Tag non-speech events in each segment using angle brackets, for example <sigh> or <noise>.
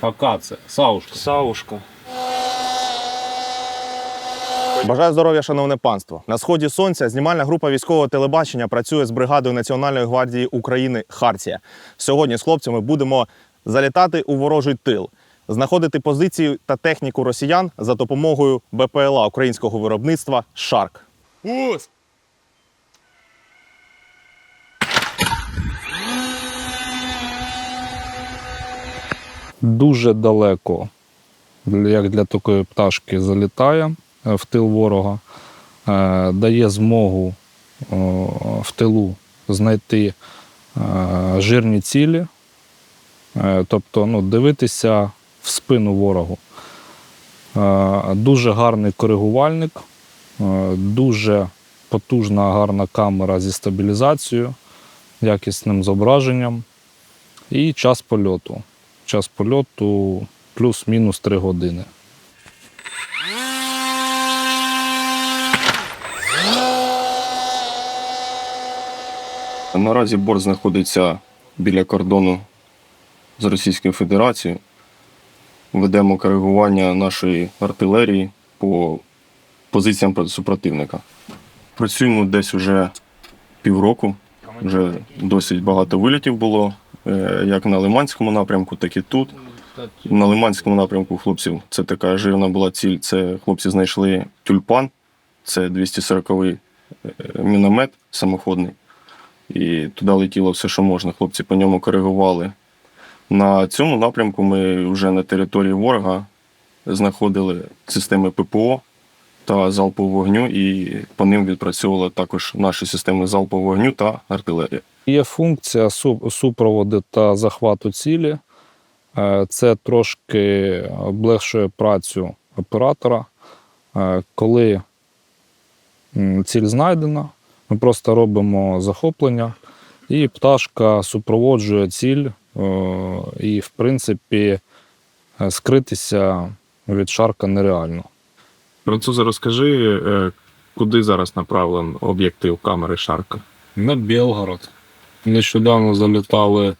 Акація, саушка. Саушка. Бажаю здоров'я, шановне панство. На сході сонця знімальна група військового телебачення працює з бригадою Національної гвардії України Хартія. Сьогодні з хлопцями будемо залітати у ворожий тил, знаходити позиції та техніку росіян за допомогою БПЛА українського виробництва Шарк. Ус! Дуже далеко, як для такої пташки, залітає е, в тил ворога, Е, дає змогу в тилу знайти е, жирні цілі, Е, тобто ну, дивитися в спину ворогу. Е, Дуже гарний коригувальник, е, дуже потужна гарна камера зі стабілізацією, якісним зображенням і час польоту. Час польоту плюс-мінус 3 години. Наразі борт знаходиться біля кордону з Російською Федерацією. Ведемо коригування нашої артилерії по позиціям супротивника. Працюємо десь вже півроку. Вже досить багато вилітів було, як на Лиманському напрямку, так і тут. На Лиманському напрямку хлопців це така жирна була ціль. Це хлопці знайшли тюльпан, це 240-й е, міномет самоходний. І туди летіло все, що можна. Хлопці по ньому коригували. На цьому напрямку ми вже на території ворога знаходили системи ППО та залпового вогню, і по ним відпрацьовували також наші системи залпового вогню та артилерія. Є функція супроводу та захвату цілі. Е, Це трошки облегшує працю оператора. Е, Коли ціль знайдена, ми просто робимо захоплення, і пташка супроводжує ціль, е, і, в принципі, скритися від шарка нереально. Французе, розкажи, куди зараз направлен об'єктив камери Шарка? На Білгород. Нещодавно залітали е,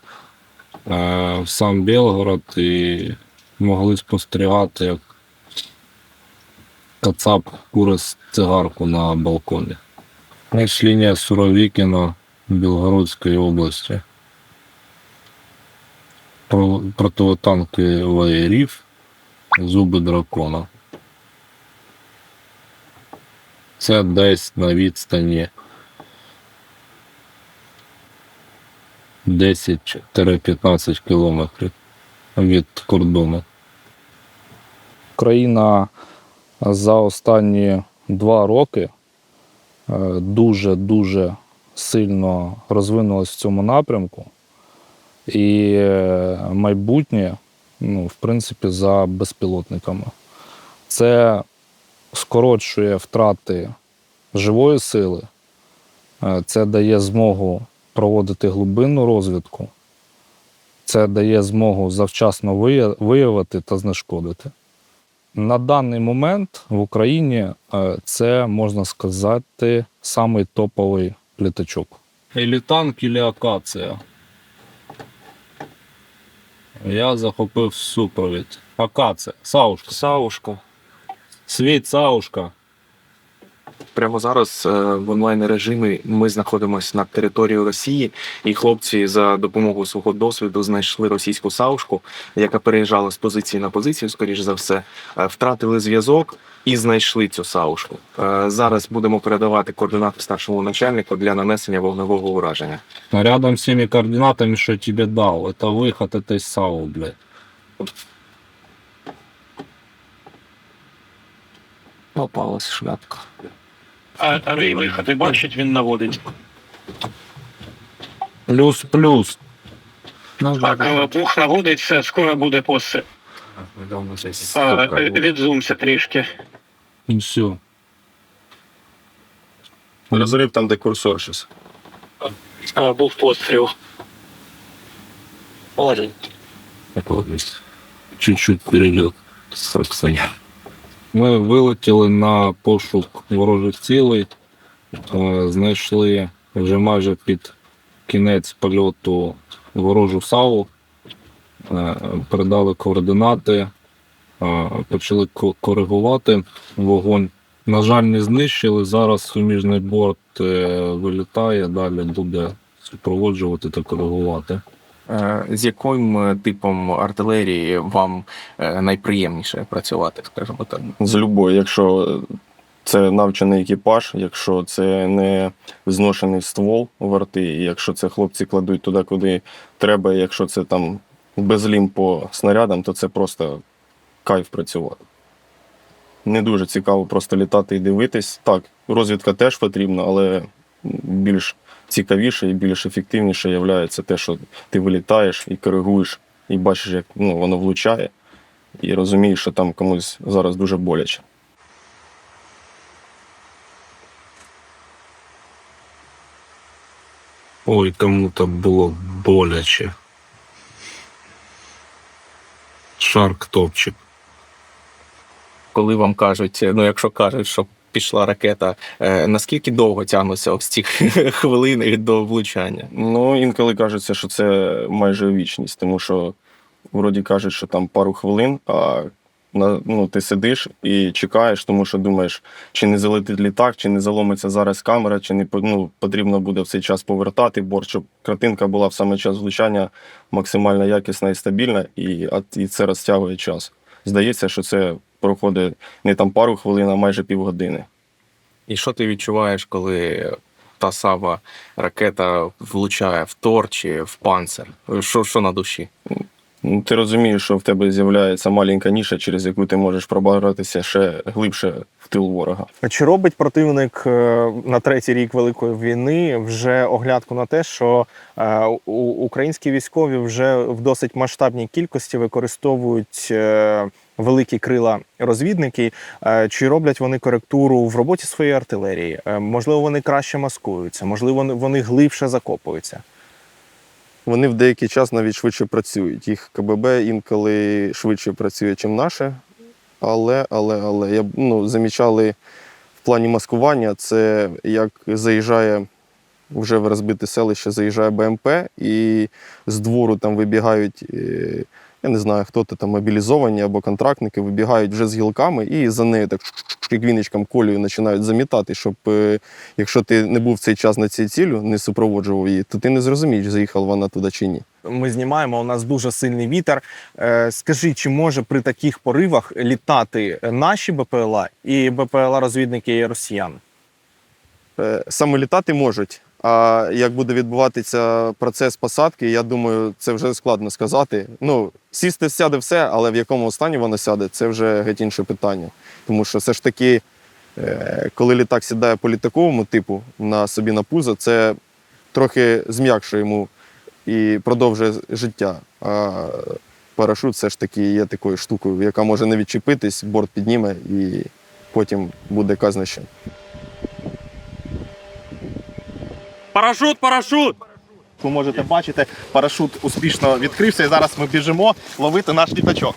в сам Білгород і могли спостерігати, як Кацап курить цигарку на балконі. Ось лінія Суровікіна Білгородської області. Про- Противотанковий рів, зуби дракона. Це десь на відстані 10-15 кілометрів від кордону. Україна за останні два роки дуже-дуже сильно розвинулась в цьому напрямку. І е, майбутнє, ну, в принципі, за безпілотниками. Це скорочує втрати живої сили, Е, це дає змогу проводити глибинну розвідку. Це дає змогу завчасно виявити та знешкодити. На даний момент в Україні е, це, можна сказати, самий топовий літачок. Ілі танк, ілі акація. Я захопив супровід. Акація, Саушка. Саушка. Світ Саушка. Прямо зараз е, в онлайн режимі ми знаходимося на території Росії, і хлопці за допомогою свого досвіду знайшли російську саушку, яка переїжджала з позиції на позицію, скоріш за все, Е, втратили зв'язок і знайшли цю саушку. Е, Зараз будемо передавати координати старшому начальнику для нанесення вогневого ураження. Рядом с теми координатами, что я тебе дал, это выход этой САУ, блядь. Попалась шляпка. А, а ви бачить, він наводить. Плюс-плюс. Так, е, пух наводить, все, скоро буде постріл. А, е, Відзумся трішки. И все. Розрив там, де курсор щось. А, був постріл. Один. Чуть-чуть перелет. Ми вилетіли на пошук ворожих цілей, знайшли вже майже під кінець польоту ворожу САУ. е, передали координати, почали коригувати вогонь. На жаль, не знищили. Зараз суміжний борт е, вилітає, далі буде супроводжувати та коригувати. Е, З яким е, типом артилерії вам е, найприємніше працювати, скажімо так? З любою, якщо це навчений екіпаж, якщо це не зношений ствол в арти, якщо це хлопці кладуть туди, куди треба, якщо це там безлім по снарядам, то це просто кайф працювати. Не дуже цікаво просто літати і дивитись. Так, розвідка теж потрібна, але більш цікавіше і більш ефективніше є те, що ти вилітаєш і коригуєш, і бачиш, як ну, воно влучає, і розумієш, що там комусь зараз дуже боляче. Ой, кому-то було боляче. Шарк топчик. Коли вам кажуть, ну якщо кажуть, що пішла ракета, е, наскільки довго тягнуться ось ці <laughs> хвилини до влучання? Ну, інколи кажеться, що це майже вічність, тому що вроді кажуть, що там пару хвилин, а на, ну, ти сидиш і чекаєш, тому що думаєш, чи не залетить літак, чи не заломиться зараз камера, чи не ну, потрібно буде в цей час повертати борт, щоб картинка була в саме час влучання максимально якісна і стабільна, і, і це розтягує час. Здається, що це проходить не там пару хвилин, а майже півгодини. І що ти відчуваєш, коли та сама ракета влучає в тор чи в панцир? Що, що на душі? Ну, Ти розумієш, що в тебе з'являється маленька ніша, через яку ти можеш пробиратися ще глибше в тил ворога. Чи робить противник е, на третій рік Великої війни вже оглядку на те, що е, українські військові вже в досить масштабній кількості використовують е, великі крила розвідники? Е, Чи роблять вони коректуру в роботі своєї артилерії? Е, Можливо, вони краще маскуються, можливо, вони- глибше закопуються. Вони в деякий час навіть швидше працюють. Їх КББ інколи швидше працює, ніж наше. Але, але, але я ну, замічали в плані маскування, це як заїжджає вже в розбите селище, заїжджає БМП, і з двору там вибігають, е, я не знаю, хто то там мобілізовані або контрактники, вибігають вже з гілками і за нею так як віничком колію починають замітати, щоб е, якщо ти не був в цей час на цій цілю, не супроводжував її, то ти не зрозумієш, заїхала вона туди чи ні. Ми знімаємо, у нас дуже сильний вітер. Е, Скажи, чи може при таких поривах літати наші БПЛА і БПЛА розвідники росіян? Е, Саме літати можуть. А як буде відбуватися процес посадки, я думаю, це вже складно сказати. Ну, сісти сяде все, але в якому стані воно сяде, це вже геть інше питання. Тому що все ж таки, е, коли літак сідає по літаковому типу на собі на пузо, це трохи зм'якшує йому і продовжує життя. А парашут все ж таки є такою штукою, яка може не відчепитись, борт підніме і потім буде казна що. Парашут, парашут! Ви можете бачити, парашут успішно відкрився, і зараз ми біжимо ловити наш літачок.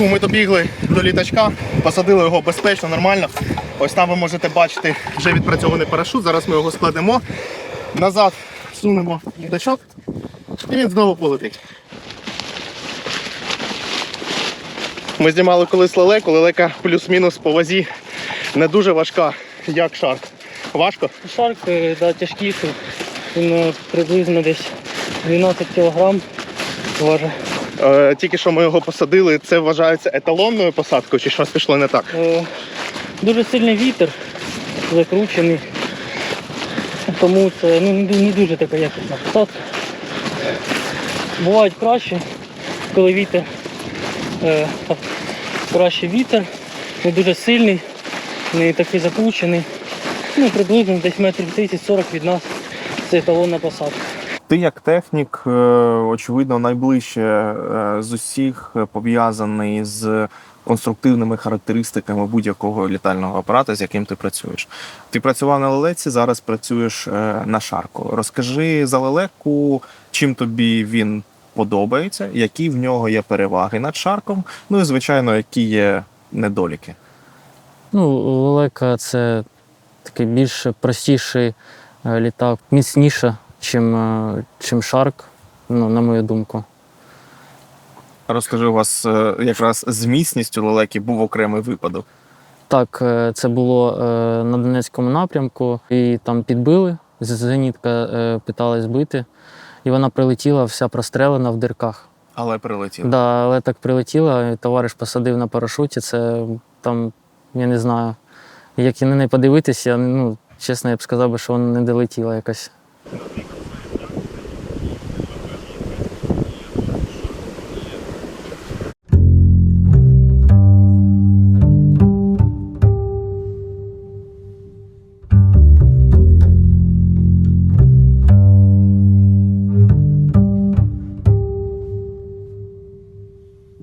Ми добігли до літачка, посадили його безпечно, нормально. Ось там ви можете бачити вже відпрацьований парашут. Зараз ми його складемо. Назад сунемо літачок. І він знову полетить. Ми знімали колись лелеку, лелека плюс-мінус по вазі не дуже важка, як шарк. Важко? Шарк е, да, тяжкіший. Він е, приблизно десь 12 кг важить. Е, тільки що ми його посадили, це вважається еталонною посадкою, чи щось пішло не так? Е, дуже сильний вітер, закручений. Тому це ну, не дуже така якісна посадка. Бувають краще, коли вітер е, краще вітер, не дуже сильний, не такий закручений. Ну, приблизно десь метрів 30-40 від нас це еталонна посадка. Ти як технік, е, очевидно, найближче е, з усіх е, пов'язаний з конструктивними характеристиками будь-якого літального апарата, з яким ти працюєш. Ти працював на лелеці, зараз працюєш на шарку. Розкажи за лелеку, чим тобі він подобається, які в нього є переваги над шарком, ну і звичайно, які є недоліки. Ну, лелека це такий більш простіший літак, міцніше, чим, е, чим шарк, ну, на мою думку. Розкажи, у вас е, якраз з міцністю лелеки був окремий випадок. Так, е, це було на Донецькому напрямку, і там підбили. Зенітка питалась збити, і вона прилетіла вся прострелена в дирках. Але прилетів. Да, але так прилетіла, і товариш посадив на парашуті. Це там, я не знаю, як і на неї подивитися, ну, чесно, я б сказав, що вона не долетіла якась.